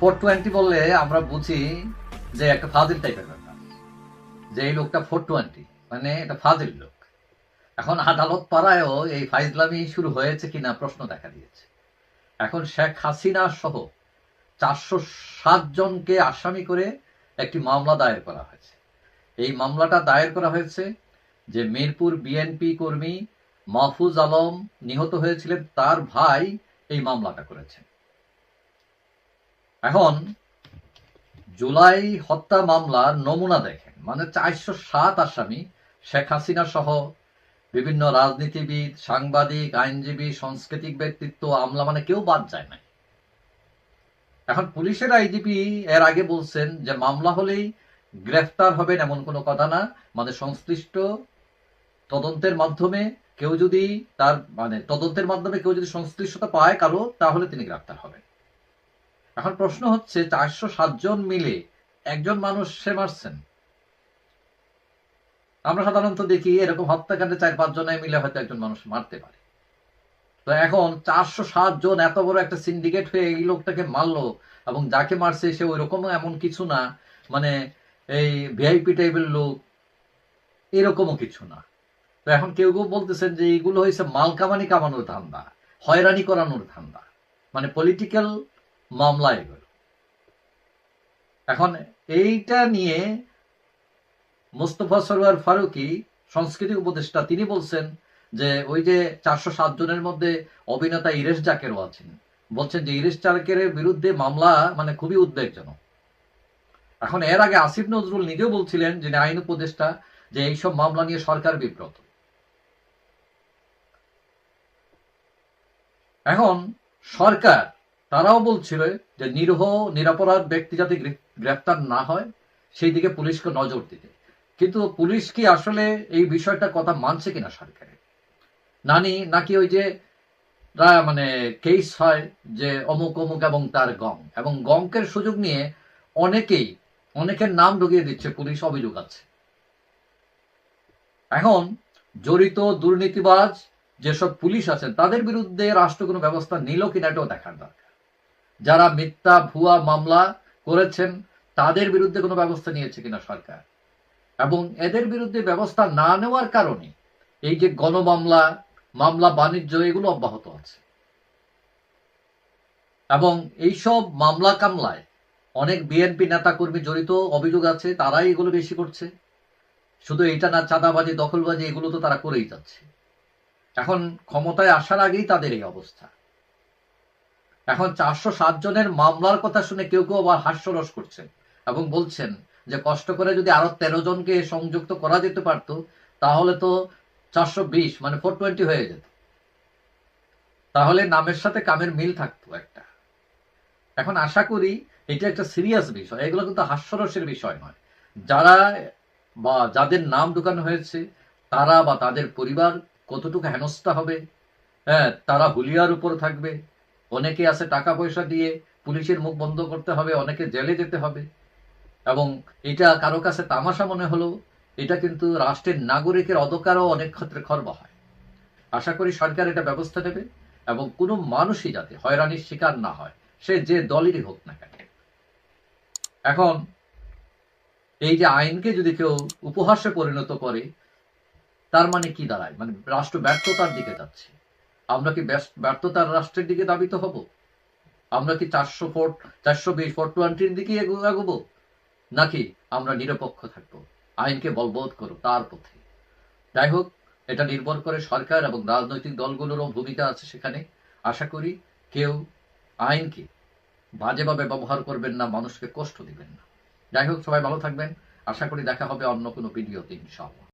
Four twenty বললে আমরা বুঝি যে একটা ফাজিল টাইপের ব্যাপার। যে এই লোকটা ফোর টোয়েন্টি মানে এটা ফাজিল লোক। এখন আদালত পাড়ায়ও এই ফাইজলামি শুরু হয়েছে কিনা প্রশ্ন দেখা দিয়েছে। এখন শেখ হাসিনা সহ চারশো সাত জনকে আসামি করে একটি মামলা দায়ের করা হয়েছে। এই মামলাটা দায়ের করা হয়েছে যে মিরপুর বিএনপি কর্মী মাহফুজ আলম নিহত হয়েছিলেন, তার ভাই এই মামলাটা করেছেন। এখন জুলাই হত্যা মামলার নমুনা দেখেন। মানে চারশো সাত আসামি, শেখ হাসিনা সহ বিভিন্ন রাজনীতিবিদ, সাংবাদিক, আইনজীবী, সাংস্কৃতিক ব্যক্তিত্ব, আমলা মানে কেউ বাদ যায় না এখন পুলিশের আইজিপি এর আগে বলছেন যে মামলা হলেই গ্রেফতার হবেন এমন কোনো কথা না। মানে সংশ্লিষ্ট তদন্তের মাধ্যমে কেউ যদি তার মানে তদন্তের মাধ্যমে কেউ যদি সংশ্লিষ্টতা পায় কারও তাহলে তিনি গ্রেফতার হবেন। এখন প্রশ্ন হচ্ছে, চারশো সাতজন মিলে একজন মানুষ সে মারছেন। আমরা সাধারণত দেখি এরকম হত্যাকাণ্ডে চার পাঁচ জনে মিলে হয়তো একজন মানুষ মারতে পারে। তো এখন চারশো সাত জন এত বড় একটা সিন্ডিকেট হয়ে এই লোকটাকে মারলো এবং যাকে মারছে সে ওই রকম এমন কিছু না মানে এই ভিআইপি টাইপের লোক, এরকমও কিছু না। তো এখন কেউ কেউ বলতেছেন যে এইগুলো হয়েছে মাল কামানি কামানোর ধান্দা, হয়রানি করানোর ধান্দা। মানে পলিটিক্যাল মামলা এগুলো। এখন এইটা নিয়ে মোস্তফা সরোয়ার ফারুকি সংস্কৃতি উপদেষ্টা, তিনি বলছেন যে ওই যে চারশো সাত জনের মধ্যে অভিনেতা ইরেশ জাকেরও আছেন। বলছেন যে ইরেশ জাকের বিরুদ্ধে মামলা মানে খুবই উদ্বেগজনক। এখন এর আগে আসিফ নজরুল নিজেও বলছিলেন যে আইন উপদেষ্টা, যে এইসব মামলা নিয়ে সরকার বিব্রত। এখন সরকার তারাও বলছিল যে নিরহ, নিরাপরাধ ব্যক্তি যাতে গ্রেফ- গ্রেফতার না হয়, সেই দিকে পুলিশকে নজর দিতে। কিন্তু পুলিশ কি আসলে এই বিষয়টা কথা মানছে কিনা সরকারে? নানি, নাকি ওই যে মানে কেস হয় যে অমুক অমুক এবং তার গং এবং গঙ্কের সুযোগ নিয়ে অনেকেই, অনেকের নাম ঢুকিয়ে দিচ্ছে, পুলিশ অভিযোগ আছে। এখন, জড়িত, দুর্নীতিবাজ যেসব পুলিশ আছেন, তাদের বিরুদ্ধে রাষ্ট্র কোনো ব্যবস্থা নিল কিনা এটাও দেখার দরকার। যারা মিথ্যা, ভুয়া মামলা করেছেন, তাদের বিরুদ্ধে কোনো ব্যবস্থা নিয়েছে কিনা সরকার? এবং এদের বিরুদ্ধে ব্যবস্থা না নেওয়ার কারণে এই যে গণমামলা, মামলা বাণিজ্য, এগুলো অব্যাহত আছে। এবং এইসব মামলা কামলায় অনেক বিএনপি নেতাকর্মী জড়িত অভিযোগ আছে, তারাই এগুলো বেশি করছে। শুধু এটা না, চাঁদাবাজি, দখলবাজি, এগুলো তো তারা করেই যাচ্ছে। এখন ক্ষমতায় আসার আগেই তাদের এই অবস্থা। এখন চারশো সাত জনের মামলার কথা শুনে কেউ কেউ আবার হাস্যরস করছেন এবং বলছেন যে কষ্ট করে যদি আরও তেরো জনকে সংযুক্ত করা যেতে পারতো, তাহলে তো চারশো বিশ মানে ফোর টোয়েন্টি হয়ে যেত। তাহলে নামের সাথে কামের মিল থাকতো একটা। এখন আশা করি এটা একটা সিরিয়াস বিষয়। এগুলো কিন্তু হাস্যরসের বিষয় নয়। যারা বা যাদের নাম ঢুকানো হয়েছে, তারা বা তাদের পরিবার কতটুকু হেনস্থা হবে হ্যাঁ তারা হুলিয়ার উপর থাকবে অনেকে আছে টাকা পয়সা দিয়ে পুলিশের মুখ বন্ধ করতে হবে, অনেকে জেলে যেতে হবে। এবং এটা কারও কাছে তামাশা মনে হলো এটা কিন্তু রাষ্ট্রের নাগরিকের অধকারও অনেক ক্ষেত্রে খর্ব হয়। আশা করি সরকার এটা ব্যবস্থা নেবে এবং কোনো মানুষই যাতে হয়রানির শিকার না হয়, সে যে দলেরই হোক না কেন। এখন এই যে আইনকে যদি কেউ উপহাসে পরিণত করে, তার মানে কি দাঁড়ায়? মানে রাষ্ট্র ব্যর্থতার দিকে যাচ্ছে। আমরা কি ব্যর্থতার রাষ্ট্রের দিকে দাবিত হব? আমরা কি চারশো ফোর চারশো বিশ ফোর টোয়েন্টির দিকে এগোবো? নাকি আমরা নিরপেক্ষ থাকব? আইনকে বলবৎ করো তার পথে। যাই হোক, এটা নির্ভর করে সরকার এবং রাজনৈতিক দলগুলোরও ভূমিকা আছে সেখানে। আশা করি কেউ আইনকে বাজেভাবে ব্যবহার করবেন না, মানুষকে কষ্ট দিবেন না। যাই হোক, সবাই ভালো থাকবেন। আশা করি দেখা হবে অন্য কোনো ভিডিওতে, ইনশাআল্লাহ।